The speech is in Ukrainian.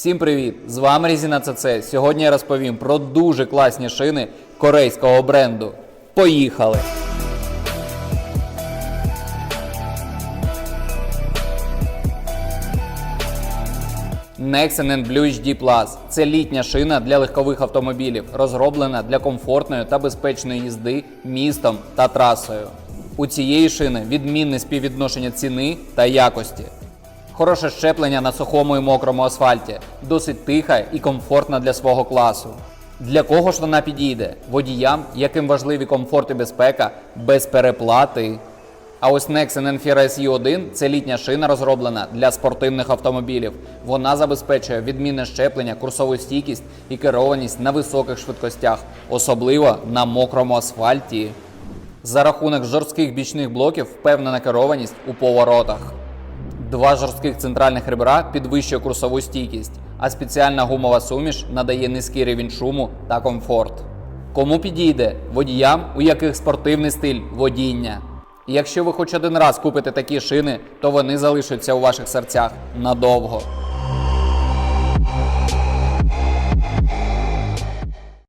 Всім привіт! З вами Резіна ЦЦ. Сьогодні я розповім про дуже класні шини корейського бренду. Поїхали! Nexen Blue HD Plus – це літня шина для легкових автомобілів, розроблена для комфортної та безпечної їзди містом та трасою. У цієї шини відмінне співвідношення ціни та якості. Хороше щеплення на сухому і мокрому асфальті, досить тиха і комфортна для свого класу. Для кого ж вона підійде? Водіям, яким важливі комфорт і безпека, без переплати. А ось Nexen Enfira SE1 – це літня шина, розроблена для спортивних автомобілів. Вона забезпечує відмінне щеплення, курсову стійкість і керованість на високих швидкостях, особливо на мокрому асфальті. За рахунок жорстких бічних блоків впевнена керованість у поворотах. Два жорстких центральних ребра підвищує курсову стійкість, а спеціальна гумова суміш надає низький рівень шуму та комфорт. Кому підійде? Водіям, у яких спортивний стиль водіння. Якщо ви хоч один раз купите такі шини, то вони залишаться у ваших серцях надовго.